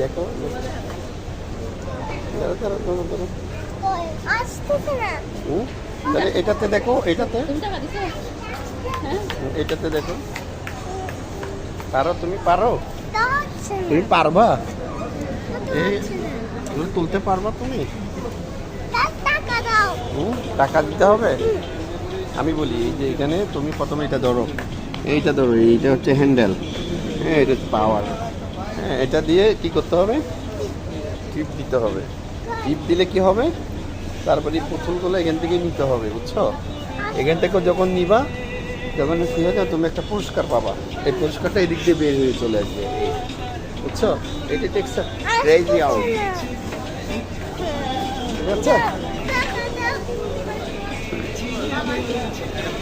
দেখো? তাহলে এটাতে দেখো এটাতে। হ্যাঁ। এটাতে দেখো। পারো তুমি পারো? তুমি পারবা? এই তুমি তুলতে পারবা তুমি? টাকা দিতে হবে? আমি বলি এই যে এখানে তুমি প্রথমে এটা ধরো। এইটা ধরো এইটা হচ্ছে হ্যান্ডেল হ্যাঁ এটা পাওয়ার হ্যাঁ এটা দিয়ে কি করতে হবে? টিপ দিতে হবে। টিপ দিলে কি হবে? তারপরে পুতুলগুলো এখান থেকে নিতে হবে, বুঝছ? এখান থেকে যখন নিবা, তখন কি হবে? তুমি একটা পুরস্কার পাবা। এই পুরস্কারটা এদিক দিয়ে বের হয়ে চলে আসবে। বুঝছ? এটা টেক্স আউট ঠিক